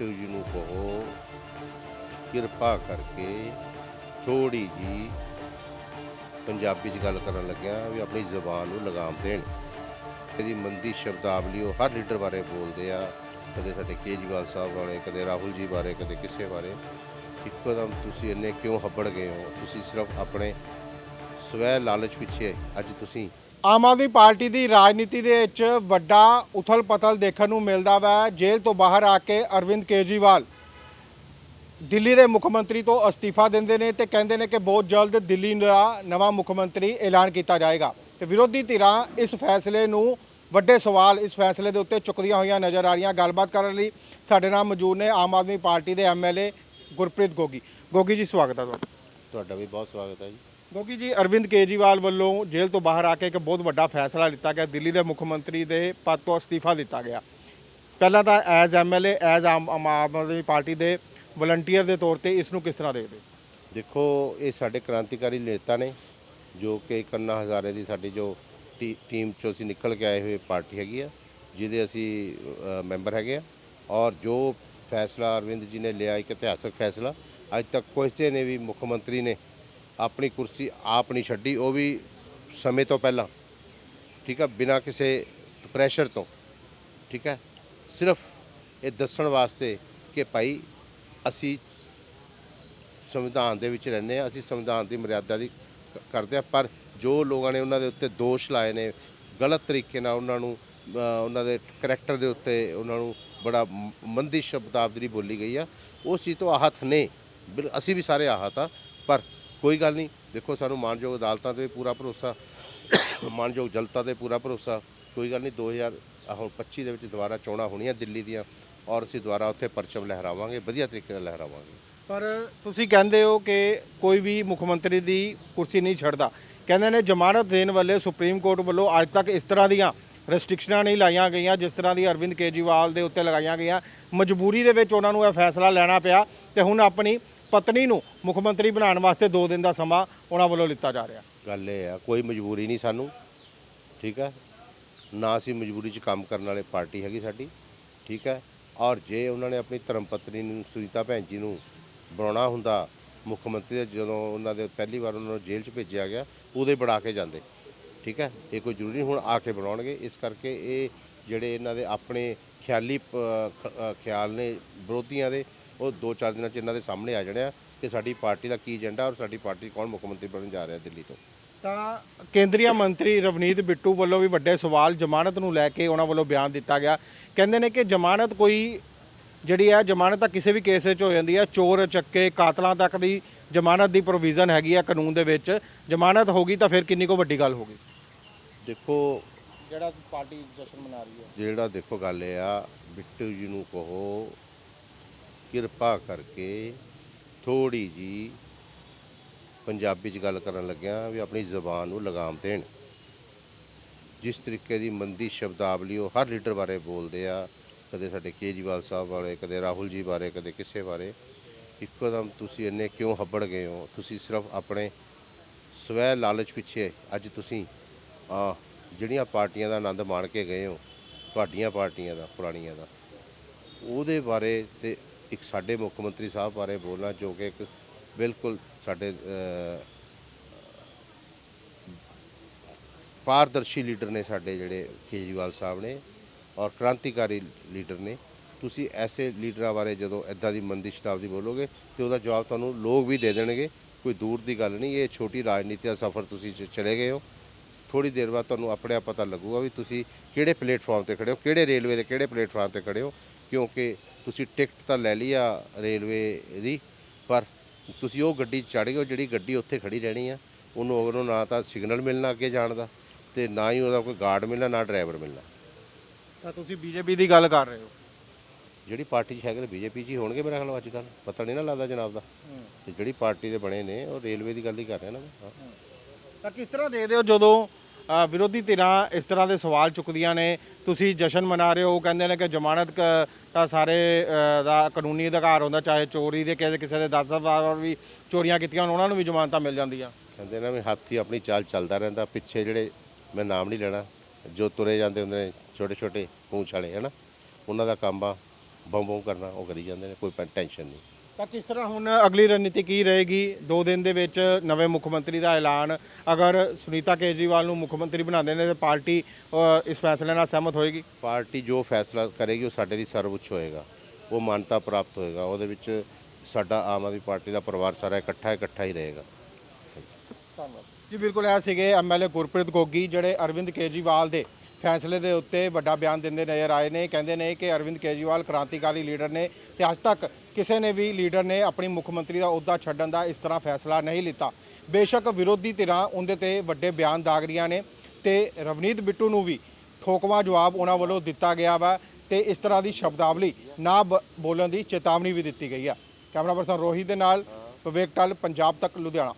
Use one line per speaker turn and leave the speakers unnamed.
ਬਿੱਟੂ ਜੀ ਨੂੰ ਕਹੋ, ਕਿਰਪਾ ਕਰਕੇ ਥੋੜੀ ਜੀ ਪੰਜਾਬੀ 'ਚ ਗੱਲ ਕਰਨ ਲੱਗਿਆ ਵੀ ਆਪਣੀ ਜ਼ੁਬਾਨ ਨੂੰ ਲਗਾਮ ਦੇਣ। ਇਹਦੀ ਮੰਦੀ ਸ਼ਬਦਾਵਲੀ ਉਹ ਹਰ ਲੀਡਰ ਬਾਰੇ ਬੋਲਦੇ ਆ, ਕਦੇ ਸਾਡੇ ਕੇਜਰੀਵਾਲ ਸਾਹਿਬ ਬਾਰੇ, ਕਦੇ ਰਾਹੁਲ ਜੀ ਬਾਰੇ, ਕਦੇ ਕਿਸੇ ਬਾਰੇ। ਇੱਕੋ ਦਮ ਤੁਸੀਂ ਇੰਨੇ ਕਿਉਂ ਹੱਬੜ ਗਏ ਹੋ? ਤੁਸੀਂ ਸਿਰਫ ਆਪਣੇ ਸਵੈ ਲਾਲਚ ਪਿੱਛੇ ਅੱਜ ਤੁਸੀਂ
ਆਮ ਆਦਮੀ ਪਾਰਟੀ ਦੀ ਰਾਜਨੀਤੀ ਦੇ ਵਿੱਚ ਵੱਡਾ ਉਥਲ-ਪਥਲ ਦੇਖਣ ਨੂੰ ਮਿਲਦਾ ਵਾ। ਜੇਲ੍ਹ ਤੋਂ ਬਾਹਰ ਆ ਕੇ ਅਰਵਿੰਦ ਕੇਜਰੀਵਾਲ ਦਿੱਲੀ ਦੇ ਮੁੱਖ ਮੰਤਰੀ ਤੋਂ ਅਸਤੀਫਾ ਦਿੰਦੇ ਨੇ ਤੇ ਕਹਿੰਦੇ ਨੇ ਕਿ ਬਹੁਤ ਜਲਦ ਦਿੱਲੀ ਦਾ ਨਵਾਂ ਮੁੱਖ ਮੰਤਰੀ ਐਲਾਨ ਕੀਤਾ ਜਾਏਗਾ। ਤੇ ਵਿਰੋਧੀ ਧਿਰਾਂ ਇਸ ਫੈਸਲੇ ਨੂੰ ਵੱਡੇ ਸਵਾਲ ਇਸ ਫੈਸਲੇ ਦੇ ਉੱਤੇ ਚੁੱਕਦੀਆਂ ਹੋਈਆਂ ਨਜ਼ਰ ਆ ਰਹੀਆਂ। ਗੱਲਬਾਤ ਕਰਨ ਲਈ ਸਾਡੇ ਨਾਲ ਮੌਜੂਦ ਨੇ ਆਮ ਆਦਮੀ ਪਾਰਟੀ ਦੇ ਐਮਐਲਏ ਗੁਰਪ੍ਰੀਤ ਗੋਗੀ। ਗੋਗੀ ਜੀ ਸਵਾਗਤ ਹੈ ਤੁਹਾਡਾ।
ਤੁਹਾਡਾ ਵੀ ਬਹੁਤ ਸਵਾਗਤ ਹੈ ਜੀ।
ਕਿਉਂਕਿ ਜੀ, ਅਰਵਿੰਦ ਕੇਜਰੀਵਾਲ ਵੱਲੋਂ ਜੇਲ੍ਹ ਤੋਂ ਬਾਹਰ ਆ ਕੇ ਇੱਕ ਬਹੁਤ ਵੱਡਾ ਫੈਸਲਾ ਲਿੱਤਾ ਗਿਆ। ਦਿੱਲੀ ਦੇ ਮੁੱਖ ਮੰਤਰੀ ਦੇ ਪਦ ਤੋਂ ਅਸਤੀਫਾ ਦਿੱਤਾ ਗਿਆ। ਪਹਿਲਾਂ ਤਾਂ as MLA as Aam Aam Aadmi party ਦੇ ਵਲੰਟੀਅਰ ਦੇ ਤੌਰ ਤੇ ਇਸ ਨੂੰ ਕਿਸ ਤਰ੍ਹਾਂ ਦੇਖਦੇ
ਦੇਖੋ, ਇਹ ਸਾਡੇ ਕ੍ਰਾਂਤੀਕਾਰੀ ਨੇਤਾ ਨੇ, ਜੋ ਕਿ ਕੰਨਾ ਹਜ਼ਾਰੇ ਦੀ ਸਾਡੀ ਜੋ ਟੀਮ ਚੋਂ ਅਸੀਂ ਨਿਕਲ ਕੇ ਆਏ ਹੋਏ ਪਾਰਟੀ ਹੈਗੀ ਆ, ਜਿਹਦੇ ਅਸੀਂ ਮੈਂਬਰ ਹੈਗੇ ਆ। ਔਰ ਜੋ ਫੈਸਲਾ ਅਰਵਿੰਦ ਜੀ ਨੇ ਲਿਆ, ਇੱਕ ਇਤਿਹਾਸਕ ਫੈਸਲਾ। ਅੱਜ ਤੱਕ ਕਿਸੇ ਨੇ ਵੀ ਮੁੱਖ ਮੰਤਰੀ ਨੇ ਆਪਣੀ ਕੁਰਸੀ ਆਪ ਨਹੀਂ ਛੱਡੀ, ਉਹ ਵੀ ਸਮੇਂ ਤੋਂ ਪਹਿਲਾਂ, ਠੀਕ ਆ, ਬਿਨਾਂ ਕਿਸੇ ਪ੍ਰੈਸ਼ਰ ਤੋਂ, ਠੀਕ ਹੈ ਸਿਰਫ ਇਹ ਦੱਸਣ ਵਾਸਤੇ ਕਿ ਭਾਈ ਅਸੀਂ ਸੰਵਿਧਾਨ ਦੇ ਵਿੱਚ ਰਹਿੰਦੇ ਆ ਅਸੀਂ ਸੰਵਿਧਾਨ ਦੀ ਮਰਿਆਦਾ ਦੀ ਕਰਦੇ ਆ ਪਰ ਜੋ ਲੋਕਾਂ ਨੇ ਉਹਨਾਂ ਦੇ ਉੱਤੇ ਦੋਸ਼ ਲਾਏ ਨੇ, ਗਲਤ ਤਰੀਕੇ ਨਾਲ ਉਹਨਾਂ ਨੂੰ ਉਹਨਾਂ ਦੇ ਕਰੈਕਟਰ ਦੇ ਉੱਤੇ ਉਹਨਾਂ ਨੂੰ ਬੜਾ ਮੰਦੀ ਸ਼ਬਦਾਵਲੀ ਬੋਲੀ ਗਈ ਆ ਉਸ ਚੀਜ਼ ਤੋਂ ਆਹਤ ਨੇ, ਬਿਲ- ਅਸੀਂ ਵੀ ਸਾਰੇ ਆਹਤ ਆ, ਪਰ ਕੋਈ ਗੱਲ ਨਹੀਂ। ਦੇਖੋ, ਸਾਨੂੰ ਮਾਨਯੋਗ ਅਦਾਲਤਾਂ ਤੇ ਵੀ ਪੂਰਾ ਭਰੋਸਾ, ਮਾਨਯੋਗ ਜਨਤਾ ਤੇ ਪੂਰਾ ਭਰੋਸਾ। ਕੋਈ ਗੱਲ ਨਹੀਂ 2000 ਆਹ ਹੁਣ 25 ਦੇ ਵਿੱਚ ਦੁਬਾਰਾ ਚੋਣਾਂ ਹੋਣੀਆਂ ਦਿੱਲੀ ਦੀਆਂ ਔਰ ਅਸੀਂ ਦੁਬਾਰਾ ਉੱਥੇ ਪਰਚਮ ਲਹਿਰਾਵਾਂਗੇ, ਵਧੀਆ ਤਰੀਕੇ ਨਾਲ ਲਹਿਰਾਵਾਂਗੇ।
ਪਰ ਤੁਸੀਂ ਕਹਿੰਦੇ ਹੋ ਕਿ ਕੋਈ ਵੀ ਮੁੱਖ ਮੰਤਰੀ ਦੀ ਕੁਰਸੀ ਨਹੀਂ ਛੱਡਦਾ। ਕਹਿੰਦੇ ਨੇ ਜ਼ਮਾਨਤ ਦੇਣ ਵਾਲੇ ਸੁਪਰੀਮ ਕੋਰਟ ਵੱਲੋਂ ਅੱਜ ਤੱਕ ਇਸ ਤਰ੍ਹਾਂ ਦੀਆਂ ਰੈਸਟ੍ਰਿਕਸ਼ਨਾਂ ਨਹੀਂ ਲਾਈਆਂ ਗਈਆਂ, ਜਿਸ ਤਰ੍ਹਾਂ ਦੀ ਅਰਵਿੰਦ ਕੇਜਰੀਵਾਲ ਦੇ ਉੱਤੇ ਲਗਾਈਆਂ ਗਈਆਂ। ਮਜਬੂਰੀ ਦੇ ਵਿੱਚ ਉਹਨਾਂ ਨੂੰ ਇਹ ਫੈਸਲਾ ਲੈਣਾ ਪਿਆ ਤੇ ਹੁਣ ਆਪਣੀ ਪਤਨੀ ਨੂੰ ਮੁੱਖ ਮੰਤਰੀ ਬਣਾਉਣ ਵਾਸਤੇ 2 ਦਿਨ ਦਾ ਸਮਾਂ ਉਹਨਾਂ ਵੱਲੋਂ ਲਿੱਤਾ ਜਾ ਰਿਹਾ।
ਗੱਲ ਇਹ ਆ, ਕੋਈ ਮਜਬੂਰੀ ਨਹੀਂ ਸਾਨੂੰ, ਠੀਕ ਹੈ? ਨਾ ਅਸੀਂ ਮਜਬੂਰੀ 'ਚ ਕੰਮ ਕਰਨ ਵਾਲੇ ਪਾਰਟੀ ਹੈਗੀ ਸਾਡੀ, ਠੀਕ ਹੈ? ਔਰ ਜੇ ਉਹਨਾਂ ਨੇ ਆਪਣੀ ਧਰਮ ਪਤਨੀ ਨੂੰ, ਸੁਨੀਤਾ ਭੈਣ ਜੀ ਨੂੰ ਬਣਾਉਣਾ ਹੁੰਦਾ, ਮੁੱਖ ਮੰਤਰੀ ਦਾ ਜਦੋਂ ਉਹਨਾਂ ਦੇ ਪਹਿਲੀ ਵਾਰ ਉਹਨਾਂ ਨੂੰ ਜੇਲ੍ਹ 'ਚ ਭੇਜਿਆ ਗਿਆ, ਉਹਦੇ ਬਣਾ ਕੇ ਜਾਂਦੇ, ਠੀਕ ਹੈ? ਇਹ ਕੋਈ ਜ਼ਰੂਰੀ ਨਹੀਂ, ਹੁਣ ਆ ਕੇ ਬਣਾਉਣਗੇ। ਇਸ ਕਰਕੇ ਇਹ ਜਿਹੜੇ ਇਹਨਾਂ ਦੇ ਆਪਣੇ ਖਿਆਲੀ ਖਿਆਲ ਨੇ ਵਿਰੋਧੀਆਂ ਦੇ ਉਹ ਦੋ ਚਾਰ ਦਿਨਾਂ 'ਚ ਇਹਨਾਂ ਦੇ ਸਾਹਮਣੇ ਆ ਜਾਣੇ ਆ ਕਿ ਸਾਡੀ ਪਾਰਟੀ ਦਾ ਕੀ ਏਜੰਡਾ ਔਰ ਸਾਡੀ ਪਾਰਟੀ ਕੌਣ ਮੁੱਖ ਮੰਤਰੀ ਬਣਨ ਜਾ ਰਿਹਾ ਦਿੱਲੀ ਤੋਂ।
ਤਾਂ ਕੇਂਦਰੀ ਮੰਤਰੀ ਰਵਨੀਤ ਬਿੱਟੂ ਵੱਲੋਂ ਵੀ ਵੱਡੇ ਸਵਾਲ ਜ਼ਮਾਨਤ ਨੂੰ ਲੈ ਕੇ ਉਹਨਾਂ ਵੱਲੋਂ ਬਿਆਨ ਦਿੱਤਾ ਗਿਆ। ਕਹਿੰਦੇ ਨੇ ਕਿ ਜ਼ਮਾਨਤ ਕੋਈ ਜਿਹੜੀ ਹੈ ਜ਼ਮਾਨਤ ਤਾਂ ਕਿਸੇ ਵੀ ਕੇਸ ਵਿੱਚ ਹੋ ਜਾਂਦੀ ਹੈ। ਚੋਰ ਚੱਕੇ ਕਾਤਲਾਂ ਤੱਕ ਦੀ ਜ਼ਮਾਨਤ ਦੀ ਪ੍ਰੋਵੀਜ਼ਨ ਹੈਗੀ ਹੈ ਕਾਨੂੰਨ ਦੇ ਵਿੱਚ। ਜ਼ਮਾਨਤ ਹੋਗੀ ਤਾਂ ਫਿਰ ਕਿੰਨੀ ਕੋ ਵੱਡੀ ਗੱਲ ਹੋਗੀ
ਦੇਖੋ
ਜਿਹੜਾ ਪਾਰਟੀ ਜਸ਼ਨ ਮਨਾ ਰਹੀ ਹੈ।
ਜਿਹੜਾ ਦੇਖੋ ਗੱਲ ਇਹ ਆ ਬਿੱਟੂ ਜੀ ਨੂੰ ਕਹੋ ਕਿਰਪਾ ਕਰਕੇ ਥੋੜੀ ਜੀ ਪੰਜਾਬੀ 'ਚ ਗੱਲ ਕਰਨ ਲੱਗਿਆ ਵੀ ਆਪਣੀ ਜ਼ੁਬਾਨ ਨੂੰ ਲਗਾਮ ਦੇਣ। ਜਿਸ ਤਰੀਕੇ ਦੀ ਮੰਦੀ ਸ਼ਬਦਾਵਲੀ ਉਹ ਹਰ ਲੀਡਰ ਬਾਰੇ ਬੋਲਦੇ ਆ, ਕਦੇ ਸਾਡੇ ਕੇਜਰੀਵਾਲ ਸਾਹਿਬ ਬਾਰੇ, ਕਦੇ ਰਾਹੁਲ ਜੀ ਬਾਰੇ, ਕਦੇ ਕਿਸੇ ਬਾਰੇ, ਇੱਕੋਦਮ ਤੁਸੀਂ ਇੰਨੇ ਕਿਉਂ ਹੱਬੜ ਗਏ ਹੋ? ਤੁਸੀਂ ਸਿਰਫ ਆਪਣੇ ਸਵੈ ਲਾਲਚ ਪਿੱਛੇ ਅੱਜ ਤੁਸੀਂ ਆ ਜਿਹੜੀਆਂ ਪਾਰਟੀਆਂ ਦਾ ਆਨੰਦ ਮਾਣ ਕੇ ਗਏ ਹੋ, ਤੁਹਾਡੀਆਂ ਪਾਰਟੀਆਂ ਦਾ, ਪੁਰਾਣੀਆਂ ਦਾ, ਉਹਦੇ ਬਾਰੇ ਤੇ ਇੱਕ ਸਾਡੇ ਮੁੱਖ ਮੰਤਰੀ ਸਾਹਿਬ ਬਾਰੇ ਬੋਲਣਾ ਜੋ ਕਿ ਇੱਕ ਬਿਲਕੁਲ ਸਾਡੇ ਪਾਰਦਰਸ਼ੀ ਲੀਡਰ ਨੇ ਸਾਡੇ ਜਿਹੜੇ ਕੇਜਰੀਵਾਲ ਸਾਹਿਬ ਨੇ ਔਰ ਕ੍ਰਾਂਤੀਕਾਰੀ ਲੀਡਰ ਨੇ। ਤੁਸੀਂ ਐਸੇ ਲੀਡਰਾਂ ਬਾਰੇ ਜਦੋਂ ਐਦਾਂ ਦੀ ਮੰਦੀ ਸ਼ਤਾਬਦੀ ਬੋਲੋਗੇ ਤੇ ਉਹਦਾ ਜਵਾਬ ਤੁਹਾਨੂੰ ਲੋਕ ਵੀ ਦੇ ਦੇਣਗੇ। ਕੋਈ ਦੂਰ ਦੀ ਗੱਲ ਨਹੀਂ, ਇਹ ਛੋਟੀ ਰਾਜਨੀਤੀ ਦਾ ਸਫ਼ਰ ਤੁਸੀਂ ਚਲੇ ਗਏ ਹੋ। ਥੋੜੀ ਦੇਰ ਬਾਅਦ ਤੁਹਾਨੂੰ ਆਪਣੇ ਆਪ ਪਤਾ ਲੱਗੂਗਾ ਵੀ ਤੁਸੀਂ ਕਿਹੜੇ ਪਲੇਟਫਾਰਮ ਤੇ ਖੜੇ ਹੋ, ਕਿਹੜੇ ਰੇਲਵੇ ਦੇ ਕਿਹੜੇ ਪਲੇਟਫਾਰਮ ਤੇ ਖੜੇ ਹੋ, ਕਿਉਂਕਿ ਤੁਸੀਂ ਟਿਕਟ ਤਾਂ ਲੈ ਲਈ ਆ ਰੇਲਵੇ ਦੀ ਪਰ ਤੁਸੀਂ ਉਹ ਗੱਡੀ ਚੜ੍ਹ ਗਏ ਜਿਹੜੀ ਗੱਡੀ ਉੱਥੇ ਖੜੀ ਰਹਿਣੀ ਆ ਉਹਨੂੰ ਉਹਨੂੰ ਨਾ ਤਾਂ ਸਿਗਨਲ ਮਿਲਣਾ ਅੱਗੇ ਜਾਣ ਦਾ ਤੇ ਨਾ ਹੀ ਉਹਦਾ ਕੋਈ ਗਾਰਡ ਮਿਲਣਾ ਨਾ ਡਰਾਈਵਰ ਮਿਲਣਾ।
ਤਾਂ ਤੁਸੀਂ ਬੀਜੇਪੀ ਦੀ ਗੱਲ ਕਰ ਰਹੇ ਹੋ?
ਜਿਹੜੀ ਪਾਰਟੀ 'ਚ ਹੈਗੇ ਬੀਜੇਪੀ 'ਚ ਹੀ ਹੋਣਗੇ ਮੇਰੇ ਖਿਆਲ ਅੱਜ ਕੱਲ੍ਹ ਪਤਾ ਨਹੀਂ ਨਾ ਲੱਗਦਾ ਜਨਾਬ ਦਾ। ਤੇ ਜਿਹੜੀ ਪਾਰਟੀ ਦੇ ਬਣੇ ਨੇ ਉਹ ਰੇਲਵੇ ਦੀ ਗੱਲ ਹੀ ਕਰ ਰਿਹਾ ਨਾ। ਮੈਂ ਹਾਂ।
ਤਾਂ ਕਿਸ ਤਰ੍ਹਾਂ ਦੇਖਦੇ ਹੋ ਜਦੋਂ ਵਿਰੋਧੀ ਧਿਰਾਂ ਇਸ ਤਰ੍ਹਾਂ ਦੇ ਸਵਾਲ ਚੁੱਕਦੀਆਂ ਨੇ। ਤੁਸੀਂ ਜਸ਼ਨ ਮਨਾ ਰਹੇ ਹੋ, ਉਹ ਕਹਿੰਦੇ ਨੇ ਕਿ ਜ਼ਮਾਨਤ ਕ- ਤਾਂ ਸਾਰੇ ਦਾ ਕਾਨੂੰਨੀ ਅਧਿਕਾਰ ਹੁੰਦਾ, ਚਾਹੇ ਚੋਰੀ ਦੇ ਕਿਸੇ ਕਿਸੇ ਦੇ 10 ਵਾਰ ਵੀ ਚੋਰੀਆਂ ਕੀਤੀਆਂ ਹੋਣ, ਉਹਨਾਂ ਨੂੰ ਵੀ ਜ਼ਮਾਨਤਾਂ ਮਿਲ ਜਾਂਦੀਆਂ।
ਕਹਿੰਦੇ ਨਾ ਵੀ ਹਾਥੀ ਆਪਣੀ ਚਾਲ ਚੱਲਦਾ ਰਹਿੰਦਾ, ਪਿੱਛੇ ਜਿਹੜੇ ਮੈਂ ਨਾਮ ਨਹੀਂ ਲੈਣਾ, ਜੋ ਤੁਰੇ ਜਾਂਦੇ ਹੁੰਦੇ ਨੇ ਛੋਟੇ ਛੋਟੇ ਪੂੰਛ ਵਾਲੇ, ਹਨਾ? ਉਹਨਾਂ ਦਾ ਕੰਮ ਆ ਬੰਬ ਬੰਬ ਕਰਨਾ, ਉਹ ਕਰੀ ਜਾਂਦੇ ਨੇ, ਕੋਈ ਟੈਨਸ਼ਨ ਨਹੀਂ।
ਤਾਂ ਕਿਸ ਤਰ੍ਹਾਂ ਹੁਣ ਅਗਲੀ ਰਣਨੀਤੀ ਕੀ ਰਹੇਗੀ? ਦੋ ਦਿਨ ਦੇ ਵਿੱਚ ਨਵੇਂ ਮੁੱਖ ਮੰਤਰੀ ਦਾ ਐਲਾਨ। ਅਗਰ ਸੁਨੀਤਾ ਕੇਜਰੀਵਾਲ ਨੂੰ ਮੁੱਖ ਮੰਤਰੀ ਬਣਾਉਂਦੇ ਨੇ ਤਾਂ ਪਾਰਟੀ ਇਸ ਫੈਸਲੇ ਨਾਲ ਸਹਿਮਤ ਹੋਏਗੀ?
ਪਾਰਟੀ ਜੋ ਫੈਸਲਾ ਕਰੇਗੀ ਉਹ ਸਾਡੇ ਲਈ ਸਰਵਉੱਚ ਹੋਏਗਾ। ਉਹ ਮਾਨਤਾ ਪ੍ਰਾਪਤ ਹੋਏਗਾ। ਉਹਦੇ ਵਿੱਚ ਸਾਡਾ ਆਮ ਆਦਮੀ ਪਾਰਟੀ ਦਾ ਪਰਿਵਾਰ ਸਾਰਾ ਇਕੱਠਾ ਇਕੱਠਾ ਹੀ ਰਹੇਗਾ।
ਜੀ ਬਿਲਕੁਲ ਇਹ ਸੀਗੇ ਐਮਐਲਏ ਗੁਰਪ੍ਰੀਤ ਗੋਗੀ ਜਿਹੜੇ ਅਰਵਿੰਦ ਕੇਜਰੀਵਾਲ ਦੇ ਫੈਸਲੇ ਦੇ ਉੱਤੇ ਵੱਡਾ ਬਿਆਨ ਦਿੰਦੇ ਨਜ਼ਰ ਆਏ ਨੇ। ਕਹਿੰਦੇ ਨੇ ਕਿ ਅਰਵਿੰਦ ਕੇਜਰੀਵਾਲ ਕ੍ਰਾਂਤੀਕਾਰੀ ਲੀਡਰ ਨੇ ਤੇ ਅੱਜ ਤੱਕ ਕਿਸੇ ਨੇ ਵੀ ਲੀਡਰ ਨੇ ਆਪਣੀ ਮੁੱਖ ਮੰਤਰੀ ਦਾ ਅਹੁਦਾ ਛੱਡਣ ਦਾ ਇਸ ਤਰ੍ਹਾਂ ਫੈਸਲਾ ਨਹੀਂ ਲਿੱਤਾ। ਬੇਸ਼ੱਕ ਵਿਰੋਧੀ ਧਿਰਾਂ ਉਹਦੇ ਤੇ ਵੱਡੇ ਬਿਆਨ ਦਾਗ ਰਹੀਆਂ ਨੇ ਤੇ ਰਵਨੀਤ ਬਿੱਟੂ ਨੂੰ ਵੀ ਠੋਕਵਾ ਜਵਾਬ ਉਹਨਾਂ ਵੱਲੋਂ ਦਿੱਤਾ ਗਿਆ ਵਾ ਤੇ ਇਸ ਤਰ੍ਹਾਂ ਦੀ ਸ਼ਬਦਾਵਲੀ ਨਾ ਬ- ਬੋਲਣ ਦੀ ਚੇਤਾਵਨੀ ਵੀ ਦਿੱਤੀ ਗਈ ਆ। ਕੈਮਰਾ ਪਰਸਨ ਰੋਹਿਤ ਦੇ ਨਾਲ ਵਿਵੇਕ ਟਲ, ਪੰਜਾਬ ਤੱਕ, ਲੁਧਿਆਣਾ।